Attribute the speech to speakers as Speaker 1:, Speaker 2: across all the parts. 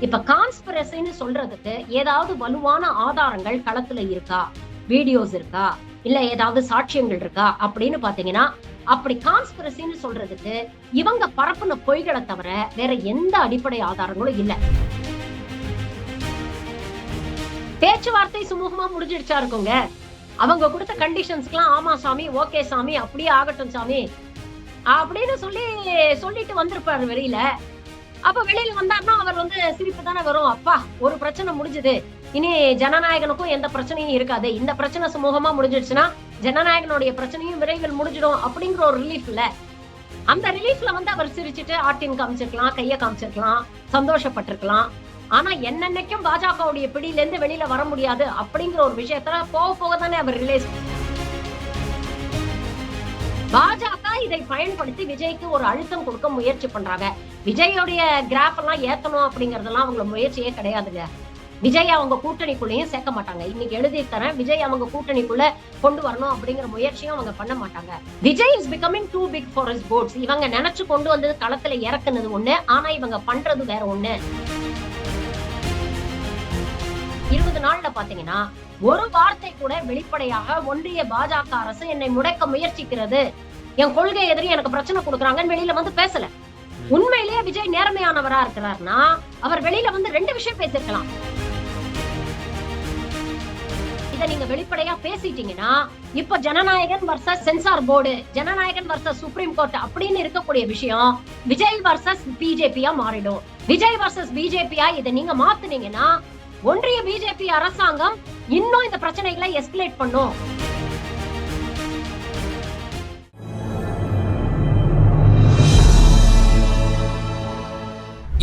Speaker 1: இப்ப கான்ஸ்பிரசின்னு சொல்றதுக்கு ஏதாவது வலுவான ஆதாரங்கள் களத்துல இருக்கா? வீடியோஸ் இருக்கா? இல்ல ஏதாவது சாட்சியங்கள் இருக்கா? அப்படின்னு பாத்தீங்கன்னா அப்படி கான்ஸ்பிரசின்னு சொல்றதுக்கு இவங்க பரப்புன பொய்களை தவிர வேற எந்த அடிப்படை ஆதாரங்களும் இல்ல. பேச்சுவார்த்தை சுமூகமா முடிஞ்சிடுச்சா இருக்குங்க? அவங்க கொடுத்த கண்டிஷன்ஸ்க்குலாம் ஆமா சாமி ஓகே சாமி அப்படியே ஆகட்டும் சாமி அப்படின்னு சொல்லி சொல்லிட்டு வந்திருப்பாரு வெளியில. அப்ப வெளியில வந்தாருன்னா அவர் வந்து சிரிப்பு தானே வரும். அப்பா ஒரு பிரச்சனை முடிஞ்சது. இனி ஜனநாயகனுக்கும் எந்த பிரச்சனையும் இருக்காது. இந்த பிரச்சனை சுமூகமா முடிஞ்சிடுச்சுன்னா ஜனநாயகனுடைய பிரச்சனையும் விரைவில் முடிஞ்சிடும் அப்படிங்கிற ஒரு ரிலீஃப் இல்ல அந்த ரிலீஃப்ல வந்து அவர் சிரிச்சுட்டு ஆட்டின் காமிச்சிருக்கலாம் கைய காமிச்சிருக்கலாம் சந்தோஷப்பட்டிருக்கலாம். ஆனா என்னன்னைக்கும் பாஜகவுடைய பிடியில இருந்து வெளியில வர முடியாது அப்படிங்கிற ஒரு விஷயத்த போக போக தானே அவர் ரிலீஸ் பாஜக இதை பயன்படுத்தி விஜய்க்கு ஒரு அழுத்தம் கொடுக்க முயற்சி பண்றாங்க. விஜயோடைய கிராஃப் எல்லாம் ஏத்தணும் அப்படிங்கறதெல்லாம் அவங்கள முயற்சியே கிடையாதுங்க. விஜய் அவங்க கூட்டணிக்குள்ளேயும் சேர்க்க மாட்டாங்க. இன்னைக்கு எழுதி தரேன் விஜய் அவங்க கூட்டணிக்குள்ள கொண்டு வரணும் அப்படிங்கிற முயற்சியும் அவங்க பண்ண மாட்டாங்க. Vijay is becoming too big for his boots இவங்க நினைச்சு கொண்டு வந்தது களத்துல இறக்குனது ஒண்ணு ஆனா இவங்க பண்றது வேற ஒண்ணு. இருபது நாள்ல பாத்தீங்கன்னா ஒரு வார்த்தை கூட வெளிப்படையாக ஒன்றிய பாஜக அரசு என்னை முடக்க முயற்சிக்கிறது. என் கொள்கை எதிரி எனக்கு பிரச்சனை கொடுக்குறாங்கன்னு வெளியில வந்து பேசல. உண்மையிலேயே விஜய் நேர்மையானவரா இருக்கிறார்னா அவர் வெளியில வந்து ரெண்டு விஷயம் பேசிருக்கலாம் இத நீங்க வெளிப்படையா பேசிட்டீங்கன்னா இப்ப Jananayagan versus censor board Jananayagan versus supreme court அப்படின்னு இருக்கக்கூடிய விஷயம் விஜய் வர்சஸ் பிஜேபியா மாறிடும். விஜய் வர்சஸ் பிஜேபியா இதை நீங்க மாத்துனீங்கன்னா ஒன்றிய பிஜேபி அரசாங்கம் இன்னும் இந்த பிரச்சனைகளை எஸ்கலேட் பண்ணும்.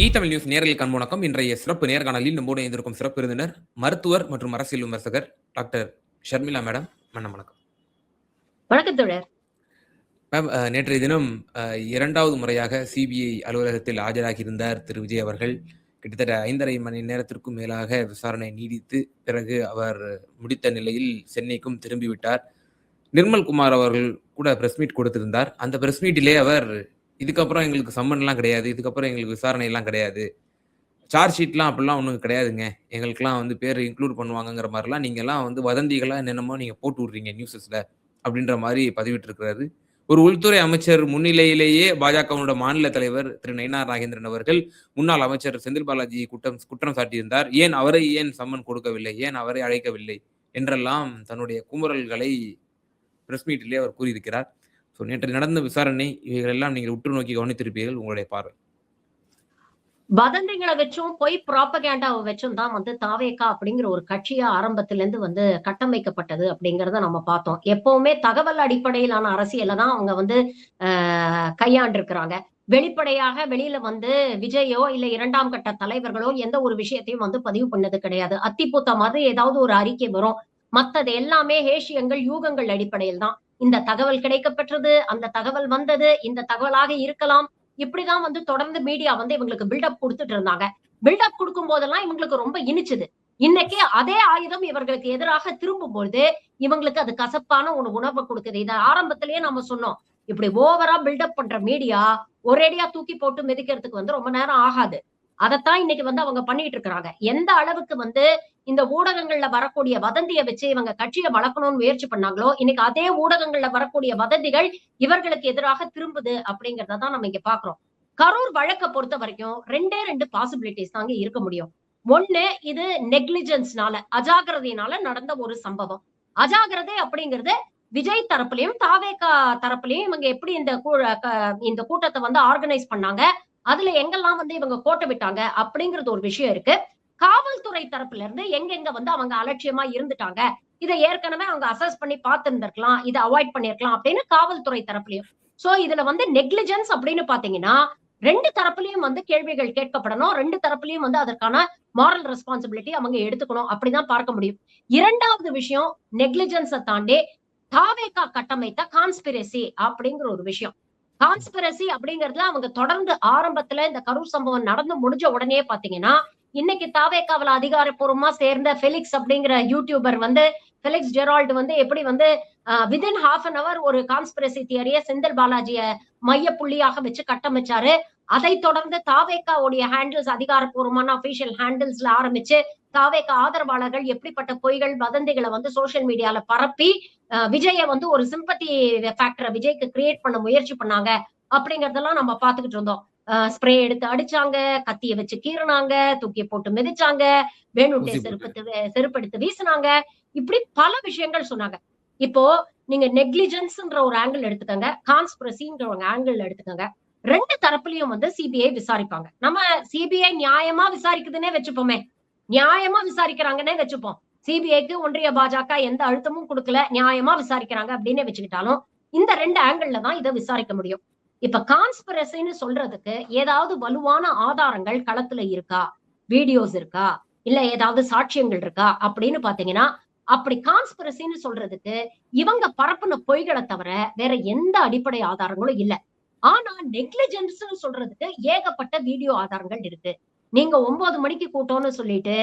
Speaker 2: இ தமிழ் நியூஸ் நேரலில் கண்முணக்கம் இன்றைய சிறப்பு நேர்காணலில் நம்மோடு இணைந்திருக்கும் சிறப்பு விருந்தினர் மருத்துவர் மற்றும் அரசியல் விமர்சகர் டாக்டர் ஷர்மிளா மேடம். மன்ன வணக்கம்.
Speaker 1: வணக்கம் தோழர்.
Speaker 2: மேம் நேற்றைய தினம் இரண்டாவது முறையாக சிபிஐ அலுவலகத்தில் ஆஜராகியிருந்தார் திரு. விஜய் அவர்கள். கிட்டத்தட்ட ஐந்தரை மணி நேரத்திற்கும் மேலாக விசாரணை நீடித்து பிறகு அவர் முடித்த நிலையில் சென்னைக்கும் திரும்பிவிட்டார். நிர்மல் குமார் அவர்கள் கூட பிரஸ் மீட் கொடுத்திருந்தார். அந்த பிரஸ் மீட்டிலே அவர் இதுக்கப்புறம் எங்களுக்கு சம்மன்லாம் கிடையாது. இதுக்கப்புறம் எங்களுக்கு விசாரணை எல்லாம் கிடையாது. சார்ஜ் ஷீட்லாம் அப்படிலாம் ஒன்றும் கிடையாதுங்க. எங்களுக்கெல்லாம் வந்து பேர் இன்க்ளூட் பண்ணுவாங்கங்கிற மாதிரிலாம் நீங்கள்லாம் வந்து வதந்திகளாக என்னென்னமோ நீங்கள் போட்டு விட்றீங்க நியூஸஸில் அப்படின்ற மாதிரி பதிவிட்டிருக்கிறாரு. ஒரு உள்துறை அமைச்சர் முன்னிலையிலேயே பாஜகவோட மாநில தலைவர் திரு நயினார் நாகேந்திரன் அவர்கள் முன்னாள் அமைச்சர் செந்தில் பாலாஜி குற்றம் குற்றம் சாட்டியிருந்தார். ஏன் அவரை ஏன் சம்மன் கொடுக்கவில்லை? ஏன் அவரை அழைக்கவில்லை? என்றெல்லாம் தன்னுடைய குமுறல்களை பிரஸ் மீட்டிலே அவர் கூறியிருக்கிறார். ஸோ நேற்று நடந்த விசாரணை இவைகளெல்லாம் நீங்கள் உற்று நோக்கி கவனித்திருப்பீர்கள் உங்களுடைய பார்வை.
Speaker 1: வதந்திகளை வச்சும் பொய் ப்ராப்பகேண்டாவை வச்சும் தான் வந்து தாவேக்கா அப்படிங்கிற ஒரு கட்சியா ஆரம்பத்துல இருந்து வந்து கட்டமைக்கப்பட்டது அப்படிங்கறத நம்ம பார்த்தோம். எப்பவுமே தகவல் அடிப்படையிலான அரசியல தான் அவங்க வந்து ஆஹ் கையாண்டிருக்கிறாங்க. வெளிப்படையாக வெளியில வந்து விஜயோ இல்ல இரண்டாம் கட்ட தலைவர்களோ எந்த ஒரு விஷயத்தையும் வந்து பதிவு பண்ணது கிடையாது. அத்திப்பூத்த மாதிரி ஏதாவது ஒரு அறிக்கை வரும். மத்தது எல்லாமே ஹேஷியங்கள் யூகங்கள் அடிப்படையில் தான். இந்த தகவல் கிடைக்கப்பெற்றது அந்த தகவல் வந்தது இந்த தகவலாக இருக்கலாம். இப்படிதான் வந்து தொடர்ந்து மீடியா வந்து இவங்களுக்கு பில்டப் கொடுத்துட்டு இருந்தாங்க. பில்டப் கொடுக்கும் போதெல்லாம் இவங்களுக்கு ரொம்ப இனிச்சுது. இன்னைக்கு அதே ஆயுதம் இவர்களுக்கு எதிராக திரும்பும் பொழுது இவங்களுக்கு அது கசப்பான ஒரு உணர்வை கொடுக்குது. இதை ஆரம்பத்திலேயே நம்ம சொன்னோம். இப்படி ஓவரா பில்டப் பண்ற மீடியா ஒரேடியா தூக்கி போட்டு மிதிக்கிறதுக்கு வந்து ரொம்ப நேரம் ஆகாது. அதைத்தான் இன்னைக்கு வந்து அவங்க பண்ணிட்டு இருக்கிறாங்க. எந்த அளவுக்கு வந்து இந்த ஊடகங்கள்ல வரக்கூடிய வதந்தியை வச்சு இவங்க கட்சியை வளர்க்கணும்னு முயற்சி பண்ணாங்களோ இன்னைக்கு அதே ஊடகங்கள்ல வரக்கூடிய வதந்திகள் இவர்களுக்கு எதிராக திரும்புது அப்படிங்கறத தான் நம்ம இங்க பாக்குறோம். கரூர் வழக்கை பொறுத்த வரைக்கும் ரெண்டே ரெண்டு பாசிபிலிட்டிஸ் தாங்க இருக்க முடியும். ஒண்ணு இது நெக்லிஜென்ஸ்னால அஜாகிரதையினால நடந்த ஒரு சம்பவம். அஜாகிரதை அப்படிங்கிறது விஜய் தரப்புலயும் தாவேகா தரப்புலயும் இவங்க எப்படி இந்த கூ- இந்த கூட்டத்தை வந்து ஆர்கனைஸ் பண்ணாங்க? அதுல எங்கெல்லாம் வந்து இவங்க கோட்டை விட்டாங்க அப்படிங்கிறது ஒரு விஷயம் இருக்கு. காவல்துறை தரப்புல இருந்து எங்கெங்க வந்து அவங்க அலட்சியமா இருந்துட்டாங்க இதை ஏற்கனவே அவங்க அசஸ் பண்ணி பார்த்திருந்திருக்கலாம் இதை அவாய்ட் பண்ணிருக்கலாம் அப்படின்னு காவல்துறை தரப்புலயும். சோ இதுல வந்து நெக்லிஜென்ஸ் அப்படின்னு பாத்தீங்கன்னா ரெண்டு தரப்புலயும் வந்து கேள்விகள் கேட்கப்படணும் ரெண்டு தரப்புலயும் வந்து அதற்கான மாரல் ரெஸ்பான்சிபிலிட்டி அவங்க எடுத்துக்கணும் அப்படிதான் பார்க்க முடியும். இரண்டாவது விஷயம் நெக்லிஜென்ஸை தாண்டி தாவேகா கட்டமைத்த கான்ஸ்பிரசி அப்படிங்கிற ஒரு விஷயம். கான்ஸ்பிரசி அப்படிங்கறதுல அவங்க தொடர்ந்து ஆரம்பத்துல இந்த கரூர் சம்பவம் நடந்து முடிஞ்ச உடனே பாத்தீங்கன்னா இன்னைக்கு தாவேக்காவில அதிகாரப்பூர்வமா சேர்ந்த ஃபெலிக்ஸ் அப்படிங்கிற யூடியூபர் வந்து ஃபெலிக்ஸ் ஜெரால்டு வந்து எப்படி வந்து விதின் ஹாஃப் அன் அவர் ஒரு கான்ஸ்பிரசி தியரிய செந்தில் பாலாஜிய மைய புள்ளியாக வச்சு கட்டமைச்சாரு. அதை தொடர்ந்து தாவேக்காவுடைய ஹேண்டில்ஸ் அதிகாரப்பூர்வமான அபிஷியல் ஹேண்டில்ஸ்ல ஆரம்பிச்சு தாவேக்கா ஆதரவாளர்கள் எப்படிப்பட்ட பொய்கள் வதந்திகளை வந்து சோசியல் மீடியால பரப்பி விஜய வந்து ஒரு சிம்பத்தி ஃபேக்டரை விஜய்க்கு கிரியேட் பண்ண முயற்சி பண்ணாங்க அப்படிங்கறதெல்லாம் நம்ம பாத்துக்கிட்டு இருந்தோம். ஸ்ப்ரே எடுத்து அடிச்சாங்க கத்திய வச்சு கீறினாங்க தூக்கி போட்டு மிதிச்சாங்க வேணுட்டே. செருப்பு செருப்படுத்து வீசினாங்க. இப்படி பல விஷயங்கள் சொன்னாங்க. இப்போ நீங்க நெக்லிஜென்ஸ்ன்ற ஒரு ஆங்கிள் எடுத்துக்கோங்க கான்ஸ்பிரசின்ற ஒரு ஆங்கிள் எடுத்துக்கோங்க. ரெண்டு தரப்புலயும் வந்து சிபிஐ விசாரிப்பாங்க. நம்ம சிபிஐ நியாயமா விசாரிக்குதுன்னே வச்சுப்போமே. நியாயமா விசாரிக்கிறாங்கன்னே வச்சுப்போம். சிபிஐக்கு ஒன்றிய பாஜக எந்த அழுத்தமும் கொடுக்கல நியாயமா விசாரிக்கிறாங்க அப்படின்னே வச்சுக்கிட்டாலும் இந்த ரெண்டு ஆங்கிள் தான் இதை விசாரிக்க முடியும். இப்ப கான்ஸ்பிரசின்னு சொல்றதுக்கு ஏதாவது வலுவான ஆதாரங்கள் களத்துல இருக்கா? வீடியோஸ் இருக்கா? இல்ல ஏதாவது சாட்சியங்கள் இருக்கா? அப்படின்னு பாத்தீங்கன்னா அப்படி கான்ஸ்பிரசின்னு சொல்றதுக்கு இவங்க பரப்புன பொய்களை தவிர வேற எந்த அடிப்படை ஆதாரங்களும் இல்ல. ஆனா நெக்லிஜென்ஸ் சொல்றதுக்கு ஏகப்பட்ட வீடியோ ஆதாரங்கள் இருக்கு. நீங்க ஒன்பது மணிக்கு கூட்டம்னு சொல்லிட்டு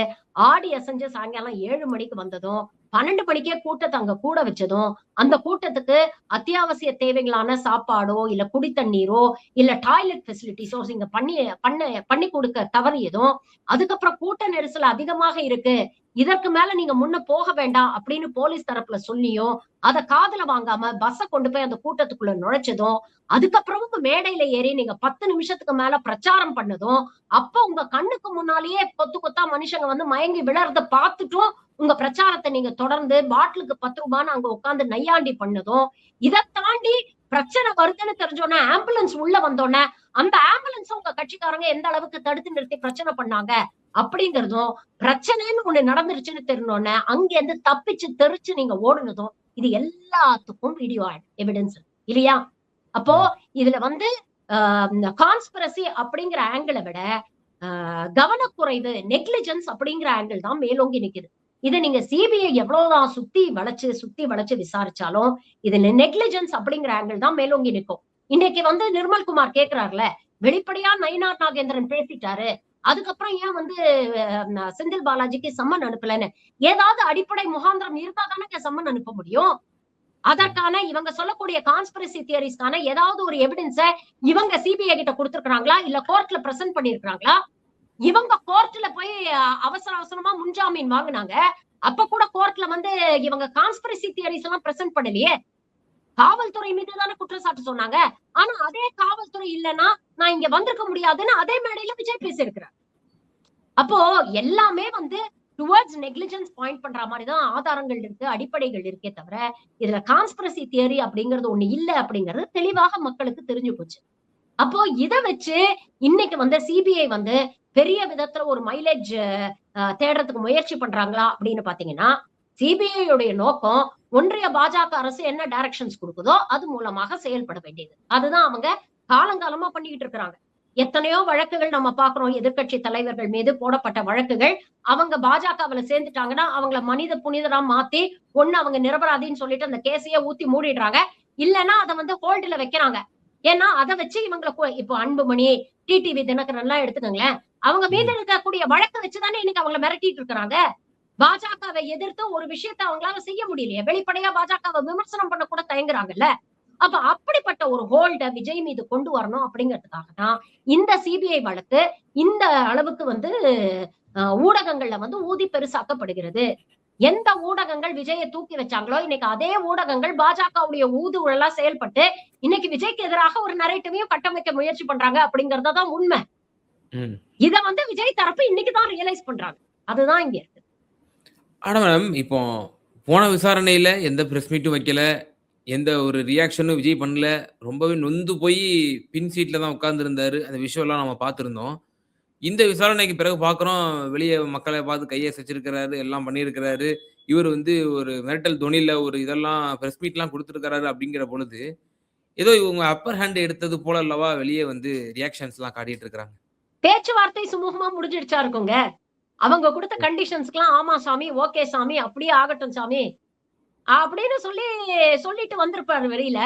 Speaker 1: ஆடி அசைஞ்ச சாயங்காலம் ஏழு மணிக்கு வந்ததும் பன்னெண்டு மணிக்கே கூட்டத்தை அங்க கூட வச்சதும் அந்த கூட்டத்துக்கு அத்தியாவசிய தேவைகளான சாப்பாடோ இல்ல குடி தண்ணீரோ இல்ல டாய்லெட் பெசிலிட்டிஸோ இங்க பண்ணி பண்ண பண்ணி கொடுக்க தவறியதும் அதுக்கப்புறம் கூட்ட நெரிசல் அதிகமாக இருக்கு. இதற்கு மேல நீங்க முன்ன போக வேண்டாம் அப்படின்னு போலீஸ் தரப்புல சொல்லியும் அத காதுல வாங்காம பஸ்ஸ கொண்டு போய் அந்த கூட்டத்துக்குள்ள நுழைச்சதும் அதுக்கப்புறமும் மேடையில ஏறி நீங்க பத்து நிமிஷத்துக்கு மேல பிரச்சாரம் பண்ணதும் அப்ப உங்க கண்ணுக்கு முன்னாலேயே கொத்து கொத்தா மனுஷங்க வந்து மயங்கி விழறத பார்த்துட்டும் உங்க பிரச்சாரத்தை நீங்க தொடர்ந்து பாட்டிலுக்கு பத்து ரூபான்னு அங்க உட்கார்ந்து நையாண்டி பண்ணதும் இதை தாண்டி பிரச்சனை வருதுன்னு தெரிஞ்சோன்னா ஆம்புலன்ஸ் உள்ள வந்தோடனே அந்த ஆம்புலன்ஸ் உங்க கட்சிக்காரங்க எந்த அளவுக்கு தடுத்து நிறுத்தி பிரச்சனை பண்ணாங்க? அப்படிங்கறதும் பிரச்சனைன்னு ஒண்ணு நடந்துருச்சுன்னு தெரிஞ்சோடனே அங்க இருந்து தப்பிச்சு தெரிச்சு நீங்க ஓடுனதும் இது எல்லாத்துக்கும் வீடியோ எவிடன்ஸ் இல்லையா? அப்போ இதுல வந்து கான்ஸ்பிரசி அப்படிங்கிற ஆங்கிளை விட ஆஹ், கவனக்குறைவு நெக்லிஜென்ஸ் அப்படிங்கிற ஆங்கிள் தான் மேலோங்கி நிக்குது. இதை நீங்க சிபிஐ எவ்வளவுதான் சுத்தி வளைச்சு சுத்தி வளைச்சு விசாரிச்சாலும் இதுல நெக்லிஜென்ஸ் அப்படிங்கிற ஆங்கிள் தான் மேலோங்கி நிற்கும். இன்னைக்கு வந்து நிர்மல்குமார் கேக்குறாருல வெளிப்படையா நயினார் நாகேந்திரன் பேசிட்டாரு அதுக்கப்புறம் ஏன் வந்து செந்தில் பாலாஜிக்கு சம்மன் அனுப்பலன்னு? ஏதாவது அடிப்படை முகாந்திரம் இருந்தா தானே சம்மன் அனுப்ப முடியும்? அதற்கான இவங்க சொல்லக்கூடிய கான்ஸ்பிரசி தியரிஸ்க்கான ஏதாவது ஒரு எவிடன்ஸ இவங்க சிபிஐ கிட்ட கொடுத்துருக்காங்களா இல்ல கோர்ட்ல பிரசன்ட் பண்ணிருக்காங்களா இவங்க கோர்ட்ல போய் அவசர அவசரமா முன்ஜாமீன் வாங்குனாங்க. அப்ப கூட கோர்ட்ல வந்து இவங்க கான்ஸ்பிரசி தியரிஸ் எல்லாம் பிரசன்ட் பண்ணலையே. காவல்துறை மீது தானே குற்றச்சாட்டு சொன்னாங்க. ஆனா அதே காவல்துறை இல்லைன்னா நான் இங்க வந்திருக்க முடியாதுன்னு அதே மேடையில விஜய் பேசியிருக்கிறார். அப்போ எல்லாமே வந்து டுவர்ட்ஸ் நெக்லிஜென்ஸ் பாயிண்ட் பண்ற மாதிரி தான் ஆதாரங்கள் இருக்கு அடிப்படைகள் இருக்கே தவிர இதுல கான்ஸ்பிரசி தியரி அப்படிங்கிறது ஒண்ணு இல்ல அப்படிங்கிறது தெளிவாக மக்களுக்கு தெரிஞ்சு போச்சு. அப்போ இத வச்சு இன்னைக்கு வந்து சிபிஐ வந்து பெரிய விதத்துல ஒரு மைலேஜ் தேடுறதுக்கு முயற்சி பண்றாங்களா அப்படின்னு பாத்தீங்கன்னா சிபிஐ நோக்கம் ஒன்றிய பாஜக அரசு என்ன டைரக்ஷன்ஸ் கொடுக்குதோ அது மூலமாக செயல்பட வேண்டியது. அதுதான் அவங்க காலங்காலமா பண்ணிக்கிட்டு இருக்கிறாங்க. எத்தனையோ வழக்குகள் நம்ம பாக்குறோம் எதிர்க்கட்சி தலைவர்கள் மீது போடப்பட்ட வழக்குகள். அவங்க பாஜகவுல சேர்ந்துட்டாங்கன்னா அவங்கள மனித புனிதரா மாத்தி ஒண்ணு அவங்க நிரபராதின்னு சொல்லிட்டு அந்த கேஸையே ஊத்தி மூடிடுறாங்க. இல்லைன்னா அதை வந்து ஹோல்டுல வைக்கிறாங்க. ஏன்னா அதை வச்சு இவங்களை இப்போ அன்புமணி டிடிவி தினகரன் எல்லாம் எடுத்துக்கோங்களேன். அவங்க மீது இருக்கக்கூடிய வழக்கை வச்சுதானே இன்னைக்கு அவங்கள மிரட்டிட்டு இருக்கிறாங்க பாஜகவை எதிர்த்து ஒரு விஷயத்தை அவங்களால செய்ய முடியலையே. வெளிப்படையா பாஜகவை விமர்சனம் பண்ண கூட தயங்குறாங்கல்ல. அப்ப அப்படிப்பட்ட ஒரு ஹோல்ட விஜய் மீது கொண்டு வரணும் அப்படிங்கிறதுக்காக தான் இந்த சிபிஐ வழக்கு இந்த அளவுக்கு வந்து அஹ், ஊடகங்கள்ல வந்து ஊதி பெருசாக்கப்படுகிறது. எந்த ஊடகங்கள் விஜயை தூக்கி வச்சாங்களோ இன்னைக்கு அதே ஊடகங்கள் பாஜகவுடைய ஊதுவலா செயல்பட்டு இன்னைக்கு விஜய்க்கு எதிராக ஒரு நரேட்டிவையும் கட்டமைக்க முயற்சி பண்றாங்க அப்படிங்கறதுதான் உண்மை. இத வந்து விஜய் தரப்பு இன்னைக்கு தான் ரியலைஸ் பண்றாங்க. அதுதான் இங்க இருக்கு.
Speaker 2: ஆனா மேடம் இப்போ போன விசாரணையில எந்த பிரஸ் மீட்டும் வைக்கல எந்த ஒரு ரியாக்ஷனும் விஜய் பண்ணல ரொம்பவே நொந்து போய் பின் சீட்ல தான் உட்கார்ந்துருந்தாரு. அந்த விஷயம்லாம் நம்ம பார்த்துருந்தோம். இந்த விசாரணைக்கு பிறகு பார்க்குறோம் வெளியே மக்களை பார்த்து கையை சச்சிருக்கிறாரு எல்லாம் பண்ணியிருக்கிறாரு. இவர் வந்து ஒரு மிரட்டல் தொனில ஒரு இதெல்லாம் ப்ரெஸ் மீட்லாம் கொடுத்துருக்கிறாரு அப்படிங்கிற பொழுது ஏதோ இவங்க அப்பர் ஹேண்ட் எடுத்தது போல அல்லவா வெளியே வந்து ரியாக்ஷன்ஸ்லாம் காட்டிட்டு இருக்கிறாங்க
Speaker 1: பேச்சுவார்த்தை சுமூகமா முடிஞ்சிடுச்சா இருக்குங்க? அவங்க கொடுத்த கண்டிஷன்ஸ்க்குலாம் ஆமா சாமி ஓகே சாமி அப்படியே ஆகட்டும் சாமி அப்படின்னு சொல்லி சொல்லிட்டு வந்திருப்பாரு வெளியில.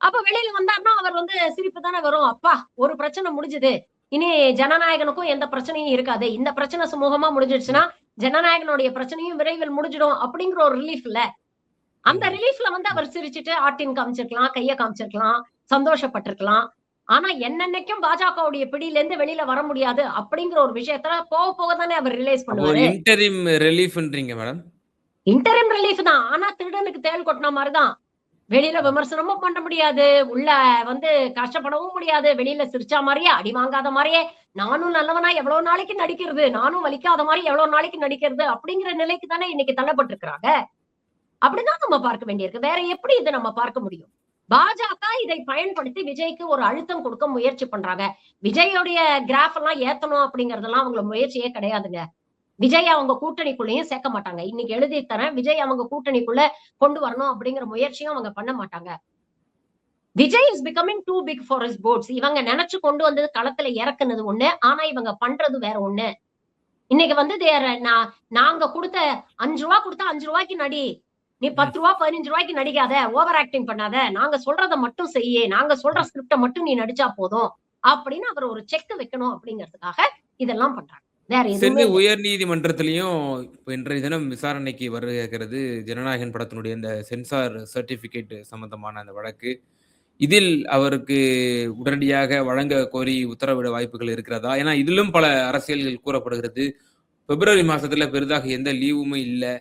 Speaker 1: அப்ப வெளியில வந்தாருன்னா அவர் வந்து சிரிப்பு தானே வரும். அப்பா ஒரு பிரச்சனை முடிஞ்சது. இனி ஜனநாயகனுக்கும் எந்த பிரச்சனையும் இருக்காது. இந்த பிரச்சனை சுமூகமா முடிஞ்சிடுச்சுன்னா ஜனநாயகனுடைய பிரச்சனையும் விரைவில் முடிஞ்சிடும் அப்படிங்கிற ஒரு ரிலீஃப் இல்ல. அந்த ரிலீஃப்ல வந்து அவர் சிரிச்சுட்டு ஆட்டின் காமிச்சிருக்கலாம் கைய காமிச்சிருக்கலாம் சந்தோஷப்பட்டிருக்கலாம். ஆனா என்னன்னைக்கும் பாஜகவுடைய பிடியில இருந்து வெளியில வர முடியாது அப்படிங்கிற ஒரு விஷயத்துல போக போக தானே அவர் ரிலைஸ் பண்ணுவாரு.
Speaker 2: இன்டரிம் ரிலீஃப்ன்றீங்க மேடம்
Speaker 1: இன்டரிம் ரிலீஃப் தான். ஆனா திருடனுக்கு தேள் கொட்டின மாதிரிதான். வெளியில விமர்சனமும் பண்ண முடியாது. உள்ள வந்து கஷ்டப்படவும் முடியாது. வெளியில சிரிச்சா மாதிரியே அடி வாங்காத மாதிரியே நானும் நல்லவனா எவ்வளவு நாளைக்கு நடிக்கிறது? நானும் வலிக்காத மாதிரி எவ்வளவு நாளைக்கு நடிக்கிறது? அப்படிங்கிற நிலைக்கு தானே இன்னைக்கு தள்ளப்பட்டிருக்கிறாங்க. அப்படிதான் நம்ம பார்க்க வேண்டியிருக்கு. வேற எப்படி இதை நம்ம பார்க்க முடியும்? பாஜக இதை பயன்படுத்தி விஜய்க்கு ஒரு அழுத்தம் கொடுக்க முயற்சி பண்றாங்க. விஜயோடைய கிராஃப் எல்லாம் ஏத்தணும் அப்படிங்கறதெல்லாம் அவங்கள முயற்சியே கிடையாதுங்க. விஜய் அவங்க கூட்டணிக்குள்ளேயும் சேர்க்க மாட்டாங்க. இன்னைக்கு எழுதி தரேன் விஜய் அவங்க கூட்டணிக்குள்ள கொண்டு வரணும் அப்படிங்கிற முயற்சியும் அவங்க பண்ண மாட்டாங்க. Vijay is becoming too big for his boots இவங்க நினைச்சு கொண்டு வந்தது களத்துல இறக்குனது ஒண்ணு ஆனா இவங்க பண்றது வேற ஒண்ணு. இன்னைக்கு வந்து they- நான் நாங்க கொடுத்த அஞ்சு ரூபா கொடுத்தா அஞ்சு ரூபாய்க்கு நடி. நீ பத்து ரூபா பதினஞ்சு ரூபாய்க்கு நடிக்காத ஓவர் ஆக்டிங் பண்ணாத. நாங்க சொல்றத மட்டும் செய்ய நாங்க சொல்ற ஸ்கிரிப்ட மட்டும் நீ நடிச்சா போதும் அப்படின்னு அவர் ஒரு செக் வைக்கணும் அப்படிங்கிறதுக்காக இதெல்லாம் பண்றாங்க.
Speaker 2: சென்னை. உயர் நீதிமன்றத்திலையும் இப்ப இன்றைய தினம் விசாரணைக்கு வருகிறது ஜனநாயகன் படத்தினுடைய இந்த சென்சார் சர்டிபிகேட் சம்பந்தமான அந்த வழக்கு. இதில் அவருக்கு உடனடியாக வழங்க கோரி உத்தரவிட வாய்ப்புகள் இருக்கிறதா? ஏன்னா இதிலும் பல அரசியல்கள் கூறப்படுகிறது. பிப்ரவரி மாசத்துல பெரிதாக எந்த லீவுமே இல்லை.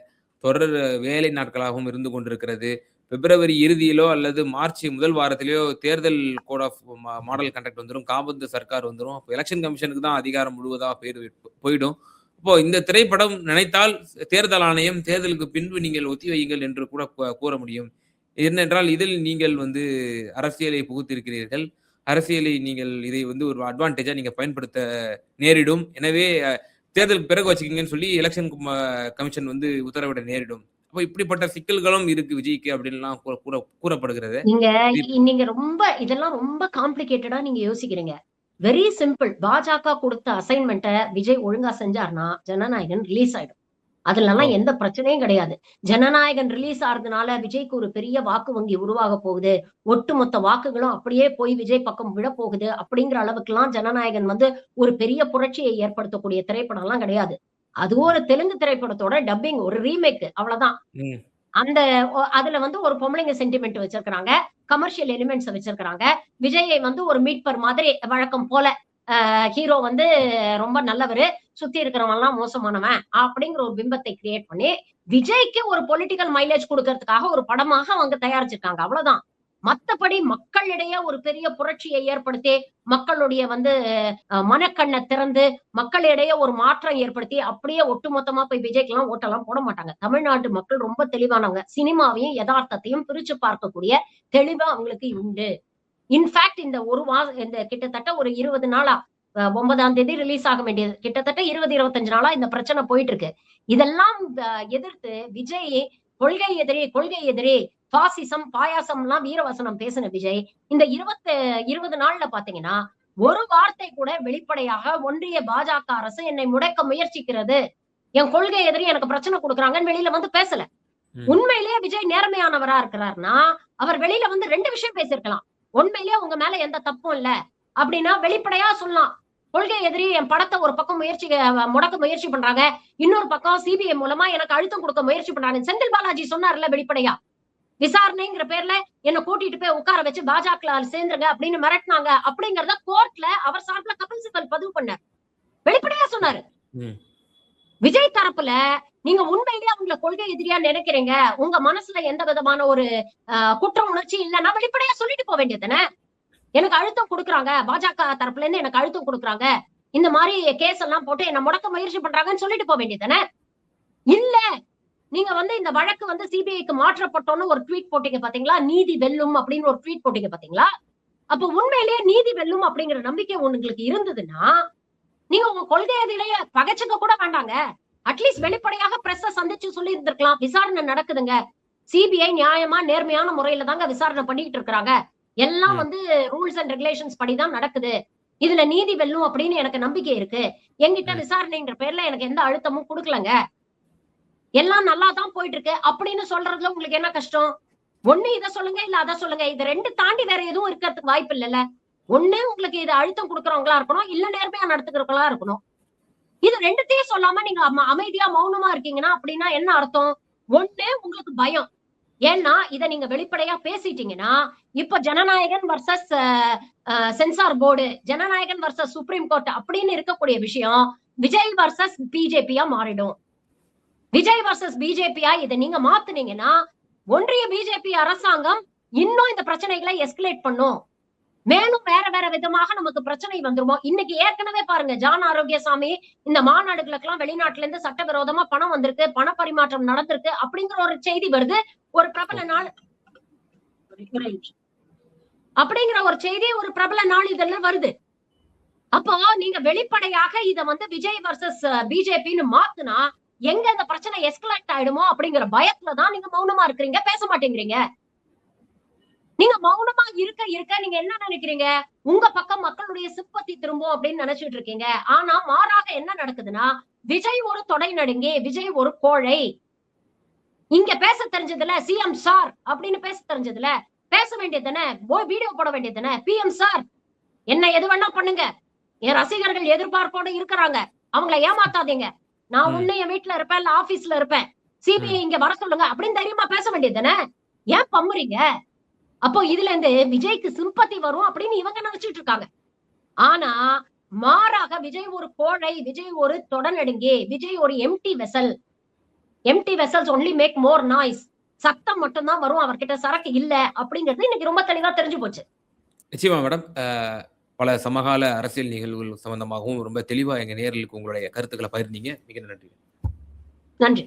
Speaker 2: தொடர் வேலை நாட்களாகவும் இருந்து கொண்டிருக்கிறது. பிப்ரவரி இறுதியிலோ அல்லது மார்ச் முதல் வாரத்திலேயோ தேர்தல் கோட் ஆஃப் மாடல் கண்டக்ட் வந்துடும் காபந்து சர்க்கார் வந்துடும் அப்போ எலெக்ஷன் கமிஷனுக்கு தான் அதிகாரம் முழுவதாக போயிடு போயிடும். இப்போ இந்த திரைப்படம் நினைத்தால் தேர்தல் ஆணையம் தேர்தலுக்கு பின்பு நீங்கள் ஒத்தி வையுங்கள் என்று கூட கூற முடியும். என்னென்றால் இதில் நீங்கள் வந்து அரசியலை புகுத்திருக்கிறீர்கள். அரசியலை நீங்கள் இதை வந்து ஒரு அட்வான்டேஜா நீங்க பயன்படுத்த நேரிடும். எனவே தேர்தலுக்கு பிறகு வச்சுக்கீங்கன்னு சொல்லி எலெக்ஷன் கமிஷன் வந்து உத்தரவிட நேரிடும். அப்போ இப்படிப்பட்ட சிக்கல்களும் இருக்கு விஜய்க்கு அப்படின்லாம் கூற- கூற- கூறப்படுகிறது.
Speaker 1: நீங்க நீங்க ரொம்ப இதெல்லாம் ரொம்ப காம்ப்ளிகேட்டடா நீங்க யோசிக்கிறீங்க. வெரி சிம்பிள் பாஜக கொடுத்த அசைன்மெண்ட்டை விஜய் ஒழுங்கா செஞ்சார்னா ஜனநாயகன் ரிலீஸ் ஆயிடும். அதுலலாம் எந்த பிரச்சனையும் கிடையாது. ஜனநாயகன் ரிலீஸ் ஆறதுனால விஜய்க்கு ஒரு பெரிய வாக்கு வங்கி உருவாக போகுது. ஒட்டுமொத்த வாக்குகளும் அப்படியே போய் விஜய் பக்கம் விழ போகுது அப்படிங்கிற அளவுக்குலாம் ஜனநாயகன் வந்து ஒரு பெரிய புரட்சியை ஏற்படுத்தக்கூடிய திரைப்படம் எல்லாம் கிடையாது. அது ஒரு தெலுங்கு திரைப்படத்தோட டப்பிங் ஒரு ரீமேக் அவ்வளவுதான். அந்த அதுல வந்து ஒரு பொம்பளைங்க சென்டிமெண்ட் வச்சிருக்காங்க கமர்ஷியல் எலிமெண்ட்ஸ் வச்சிருக்காங்க விஜயை வந்து ஒரு மீட்பர் மாதிரி வழக்கம் போல ஹீரோ வந்து ரொம்ப நல்லவரு சுத்தி இருக்கிறவன் எல்லாம் மோசமானவன் அப்படிங்கிற ஒரு பிம்பத்தை கிரியேட் பண்ணி விஜய்க்கு ஒரு பொலிட்டிக்கல் மைலேஜ் கொடுக்கறதுக்காக ஒரு படமாக அவங்க தயாரிச்சிருக்காங்க அவ்வளவுதான். மத்தபடி மக்களிடையே ஒரு பெரிய புரட்சியை ஏற்படுத்தி மக்களுடைய வந்து மனக்கண்ணை திறந்து மக்களிடையே ஒரு மாற்றம் ஏற்படுத்தி அப்படியே ஒட்டுமொத்தமா போய் விஜய்க்கெல்லாம் ஓட்டெல்லாம் போட மாட்டாங்க. தமிழ்நாட்டு மக்கள் ரொம்ப தெளிவானவங்க. சினிமாவையும் யதார்த்தத்தையும் பிரிச்சு பார்க்கக்கூடிய தெளிவா அவங்களுக்கு உண்டு. இன்ஃபேக்ட் இந்த ஒரு வா இந்த கிட்டத்தட்ட ஒரு இருபது நாளா அஹ், ஒன்பதாம் தேதி ரிலீஸ் ஆக வேண்டியது. கிட்டத்தட்ட இருபது இருபத்தஞ்சு நாளா இந்த பிரச்சனை போயிட்டு இருக்கு. இதெல்லாம் எதிர்த்து விஜய் கொள்கை எதிரி கொள்கை எதிரி பாசிசம் பாயாசம் எல்லாம் வீரவசனம் பேசின விஜய் இந்த இருபத்து இருபது நாள்ல பாத்தீங்கன்னா ஒரு வார்த்தை கூட வெளிப்படையாக ஒன்றிய பாஜக அரசு என்னை முடக்க முயற்சிக்கிறது. என் கொள்கை எதிரி எனக்கு பிரச்சனை கொடுக்குறாங்கன்னு வெளியில வந்து பேசல. உண்மையிலேயே விஜய் நேர்மையானவரா இருக்கிறார்னா அவர் வெளியில வந்து ரெண்டு விஷயம் பேசியிருக்கலாம். உண்மையிலேயே உங்க மேல எந்த தப்பும் இல்ல அப்படின்னா வெளிப்படையா சொல்லலாம். கொள்கை எதிரி என் படத்தை ஒரு பக்கம் முயற்சி முடக்க முயற்சி பண்றாங்க. இன்னொரு பக்கம் சிபிஐ மூலமா எனக்கு அழுத்தம் கொடுக்க முயற்சி பண்றாங்க. செந்தில் பாலாஜி சொன்னார்ல வெளிப்படையா? விசாரணைங்கிற பேர்ல என்ன கூட்டிட்டு போய் உட்கார வச்சு பாஜக சேர்ந்துருங்க அப்படின்னு மிரட்டினாங்க அப்படிங்கறத கோர்ட்ல அவர் சார்பில கபில் சிபல் பதிவு பண்ணார். வெளிப்படையா சொன்னாரு. விஜய் தரப்புல நீங்க உண்மையிலேயே அவங்கள கொள்கை எதிரியா நினைக்கிறீங்க. உங்க மனசுல எந்த விதமான ஒரு அஹ், குற்ற உணர்ச்சி இல்லைன்னா வெளிப்படையா சொல்லிட்டு போக வேண்டியதுதானே எனக்கு அழுத்தம் கொடுக்குறாங்க. பாஜக தரப்புல இருந்து எனக்கு அழுத்தம் கொடுக்குறாங்க. இந்த மாதிரி கேஸ் எல்லாம் போட்டு என்ன முடக்க முயற்சி பண்றாங்கன்னு சொல்லிட்டு போக வேண்டியதுதானே இல்ல நீங்க வந்து இந்த வழக்கு வந்து சிபிஐக்கு மாற்றப்பட்டோன்னு ஒரு ட்வீட் போட்டீங்க பாத்தீங்களா? நீதி வெல்லும் அப்படின்னு ஒரு ட்வீட் போட்டீங்க பாத்தீங்களா? அப்ப உண்மையிலேயே நீதி வெல்லும் அப்படிங்கிற நம்பிக்கை உங்களுக்கு இருந்ததுன்னா நீங்க உங்க கொள்கை எதிரிலேயே பகைச்சுக்க கூட வேண்டாங்க. அட்லீஸ்ட் வெளிப்படையாக பிரஸ்ஸ சந்திச்சு சொல்லி இருந்திருக்கலாம் விசாரணை நடக்குதுங்க. சிபிஐ நியாயமா நேர்மையான முறையில தாங்க விசாரணை பண்ணிட்டு இருக்காங்க எல்லாம். வந்து ரூல்ஸ் அண்ட் ரெகுலேஷன்ஸ் படிதான் நடக்குது. இதுல நீதி வெல்லும் அப்படின்னு எனக்கு நம்பிக்கை இருக்கு. என்கிட்ட
Speaker 2: ம்.
Speaker 1: விசாரணைன்ற பேர்ல எனக்கு எந்த அழுத்தமும் கொடுக்கலங்க. எல்லாம் நல்லா தான் போயிட்டு இருக்கு அப்படின்னு சொல்றதுல உங்களுக்கு என்ன கஷ்டம்? ஒண்ணு இத சொல்லுங்க இல்ல அத சொல்லுங்க. இது ரெண்டு தாண்டி வேற எதுவும் இருக்கிறதுக்கு வாய்ப்பு இல்லைல்ல. ஒண்ணு உங்களுக்கு இது அழுத்தம் கொடுக்கறவங்களா இருக்கணும் இல்ல நேர்மையா நடத்துக்கிறவங்களா இருக்கணும். இது ரெண்டுத்தையும் சொல்லாம நீங்க அம- அமைதியா மௌனமா இருக்கீங்கன்னா அப்படின்னா என்ன அர்த்தம்? ஒண்ணு உங்களுக்கு பயம். ஏன்னா இத நீங்க வெளிப்படையா பேசிட்டீங்கன்னா இப்ப Jananayagan versus censor board Jananayagan versus supreme court அப்படின்னு இருக்கக்கூடிய விஷயம் விஜய் வர்சஸ் பிஜேபியா மாறிடும். விஜய் வர்சஸ் பிஜேபியா இதை நீங்க மாத்துனீங்கன்னா ஒன்றிய பிஜேபி அரசாங்கம் இன்னும் இந்த பிரச்சனைகளை எஸ்கலேட் பண்ணும். மேலும் வேற வேற விதமாக நமக்கு பிரச்சனை வந்துருமோ? இன்னைக்கு ஏற்கனவே பாருங்க ஜான் ஆரோக்கியசாமி இந்த மாநாடுகளுக்கெல்லாம் வெளிநாட்டுல இருந்து சட்டவிரோதமா பணம் வந்திருக்கு பண பரிமாற்றம் நடந்திருக்கு அப்படிங்கிற ஒரு செய்தி வருது. ஒரு பிரபல நாள் அப்படிங்கிற ஒரு செய்தி ஒரு பிரபல நாள் இதெல்லாம் வருது. அப்போ நீங்க வெளிப்படையாக இத வந்து விஜய் வர்சஸ் பிஜேபின்னு மாத்துனா எங்க அந்த பிரச்சனை எஸ்கலேட் ஆயிடுமோ அப்படிங்கிற பயத்துல தான் நீங்க மௌனமா இருக்கிறீங்க பேச மாட்டேங்கிறீங்க. நீங்க மௌனமா இருக்க இருக்க நீங்க என்ன நினைக்கிறீங்க? உங்க பக்கம் மக்களுடைய சிப்பத்தி திரும்பும் அப்படின்னு நினைச்சிட்டு இருக்கீங்க. ஆனா மாறாக என்ன நடக்குதுன்னா விஜய் ஒரு தொடை நடுங்கி விஜய் ஒரு கோழை. இங்க பேச தெரிஞ்சதுல சிஎம் சார் அப்படின்னு பேச தெரிஞ்சதுல பேச வேண்டியதுதானே? வீடியோ போட வேண்டியதுதானே? பிஎம் சார் என்ன எது வேணா பண்ணுங்க. என் ரசிகர்கள் எதிர்பார்ப்போட இருக்கிறாங்க. அவங்கள ஏமாத்தாதீங்க. நான். ஒண்ணு என் வீட்டுல இருப்பேன் இல்ல ஆபீஸ்ல இருப்பேன். சிபிஐ இங்க வர சொல்லுங்க. அப்படின்னு தைரியமா பேச வேண்டியதுதானே ஏன் பம்முறீங்க? அப்போ இதுல இருந்து விஜய்க்கு சிம்பத்தி வரும் அப்படின்னு இவங்க நினைச்சிட்டு இருக்காங்க. ஆனா மாறாக விஜய் ஒரு கோழை விஜய் ஒரு தொடநடுங்கி விஜய் ஒரு empty vessel empty vessels only make more noise சத்தம் மட்டும்தான் வரும் அவர்கிட்ட சரக்கு இல்ல அப்படிங்கிறது இன்னைக்கு ரொம்ப தெளிவா தெரிஞ்சு போச்சு.
Speaker 2: நிச்சயமா மேடம் பல சமகால அரசியல் நிகழ்வுகள் சம்பந்தமாகவும் ரொம்ப தெளிவாக எங்கள் நேயர்களுக்கு உங்களுடைய கருத்துக்களை பகிர்ந்தீங்க. மிக நன்றி
Speaker 1: நன்றி.